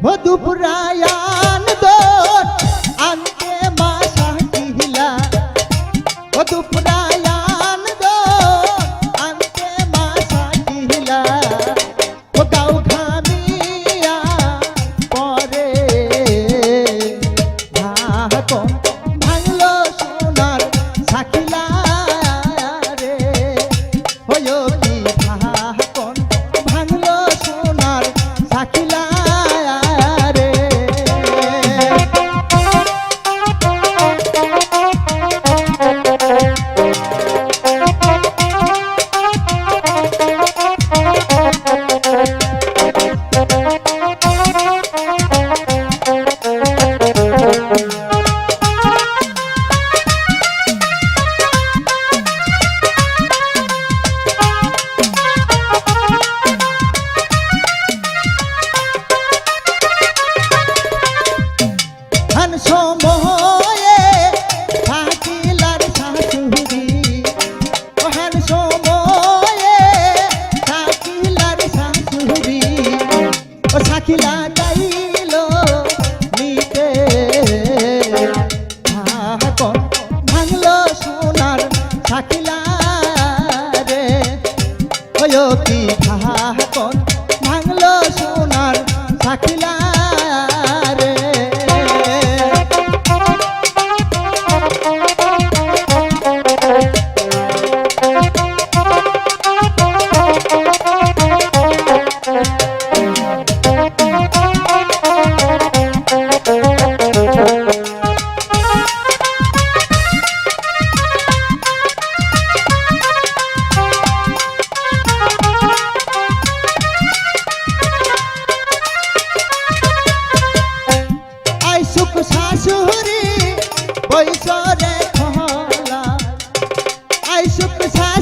મધુપુરાયા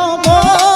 সময়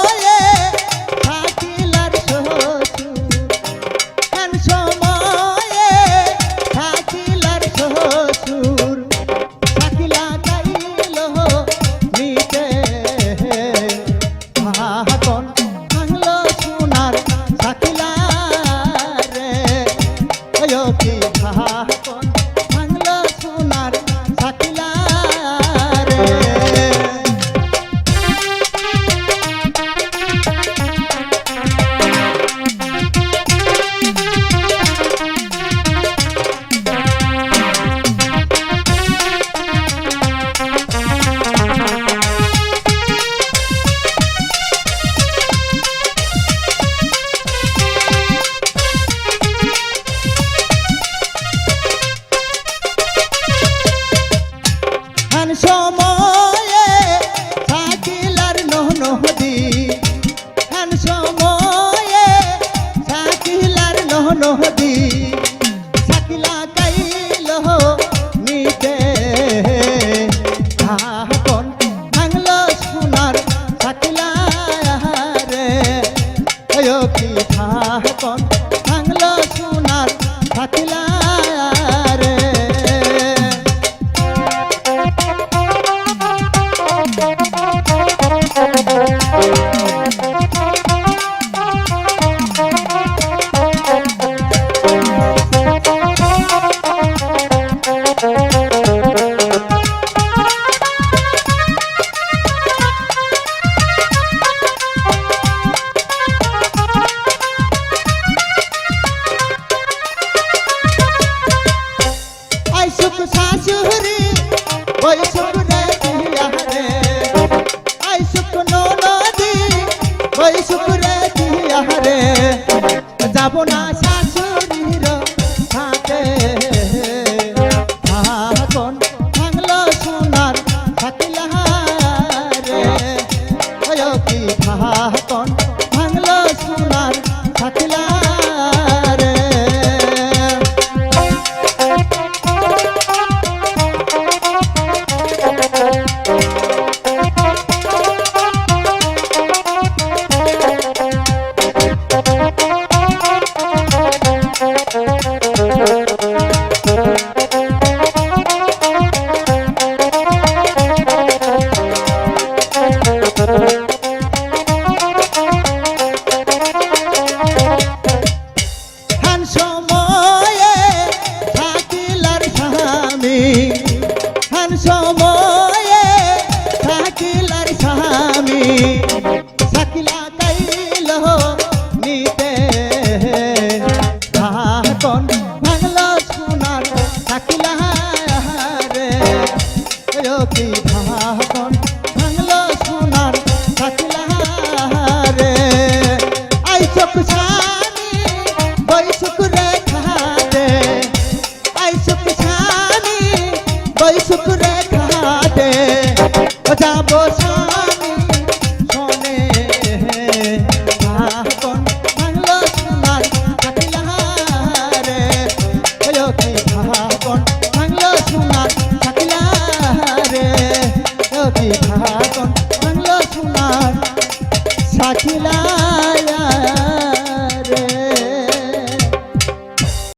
নদী শাকিলা গাইল নিতে ঢাকন ভাঙল সোনার শাকিলা রে কি ঢাকন যাব না ভাঙল সোনার সাকিলা রে কি ভাগন